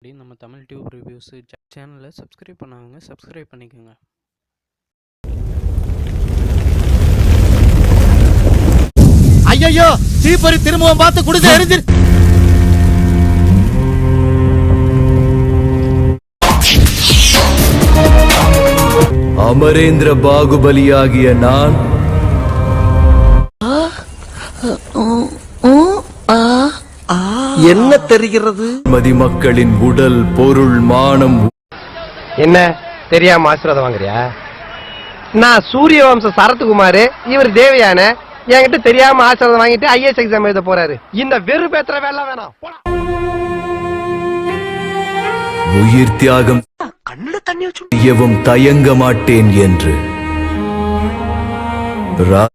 அப்படி நம்ம Tamil tube reviews சேனலை சப்ஸ்கிரைப் பண்ணாதவங்க சப்ஸ்கிரைப் பண்ணிக்கோங்க. ஐயோ தீப்பறி திரும்பவும் பார்த்து குடிச்சு எரிஞ்சிரு அமரேந்திர பாகுபலியாகிய நான் என்ன தெரிகிறது? மதிமக்களின் உடல் பொருள் மானம். என்ன? தெரியாம ஆசீர்வாதம் வாங்குறியா? நான் சூரிய வம்ச சரத்குமார் இவர் தேவயான. என்கிட்ட தெரியாம ஆசீர்வாதம் வாங்கிட்டு ஐஏஎஸ் எக்ஸாம் எழுத போறாரு. இந்த வெறு பேத்துற வேலை வேணாம். போடா. உயிர் தியாகம் செய்யவும் தயங்க மாட்டேன் என்று. ரா-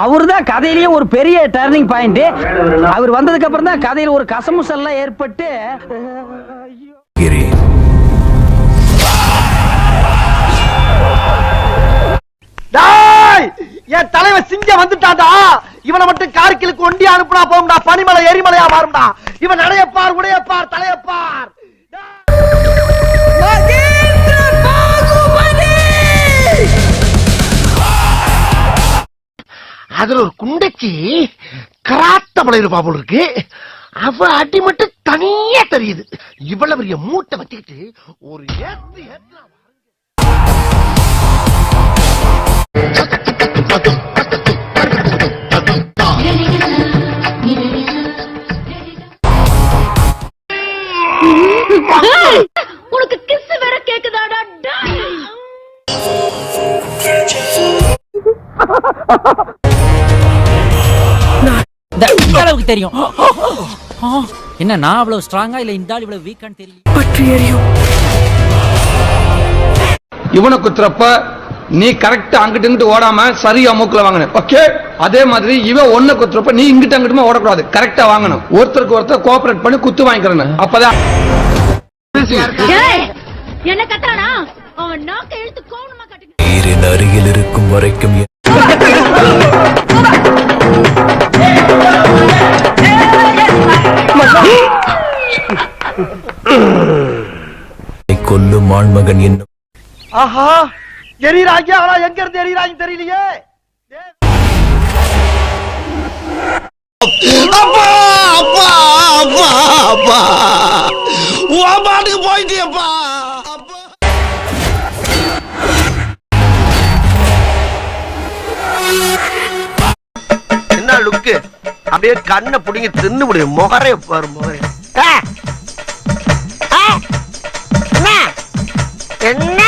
அவர்தான் கதையிலேயே ஒரு பெரிய டர்னிங் பாயிண்ட் அவர் வந்ததுக்கு அப்புறம் தான் கதையில ஒரு கசமுசல்லாம் ஏற்பட்டு என் தலைவன் சிங்கம் வந்துட்டான்டா. இவனை மட்டும் கார்கிலுக்கு ஒண்டி அனுப்புனா போகும்டா. பனிமலை எரிமலையா மாறும்டா. இவன் நடையப்பார் உடையப்பார் தலையப்பார். அதுல ஒரு குண்டைக்கு கராத்த பழையிருப்பா போல இருக்கு. அவ அடி மட்டும் தனியா தெரியுது. இவ்வளவு பெரிய மூட்டை வச்சுக்கிட்டு ஒரு ஏத்து ஏத்து உனக்கு கிஸ் வேற கேக்குதாடா டேய். அளவுக்கு தெரியும். என்ன நான் அவ்வளவு ஸ்ட்ராங்கா இல்ல இந்த ஆள் இவ்வளவு வீக்கான்னு தெரியல. இவனை குத்துறப்ப நீ கரெக்டா அங்கிட்டு இங்கிட்டு ஓடாம சரியா மூக்குல வாங்கணும் ஓகே அதே மாதிரி இவன் ஒன்ன குத்துறப்ப நீ இங்கிட்ட அங்கிட்டுமா ஓடக்கூடாது. கரெக்டா வாங்கணும். ஒருத்தருக்கு ஒருத்தர் கோஆபரேட் பண்ணி குத்து வாங்கிக்கிறேன் அப்பதான். டேய், என்ன கத்துறானா? அவன் நாக்க இழுத்து கோவணமா கட்டுங்க நீரின் அருகில் இருக்கும் வரைக்கும் கொல்லும் ஆண்மகன் என்னும் ஆஹா எரியறாங்க ஆனா எங்க இருந்து எரியறாங்க தெரியலையே? அப்பா அப்பா அப்பா அப்பா. உன் பாட்டுக்கு போயிட்டியப்பா. என்ன அப்படியே கண்ணை புடிங்கி தின்னு முடியும் முகரே பாரு முகரே. என்ன?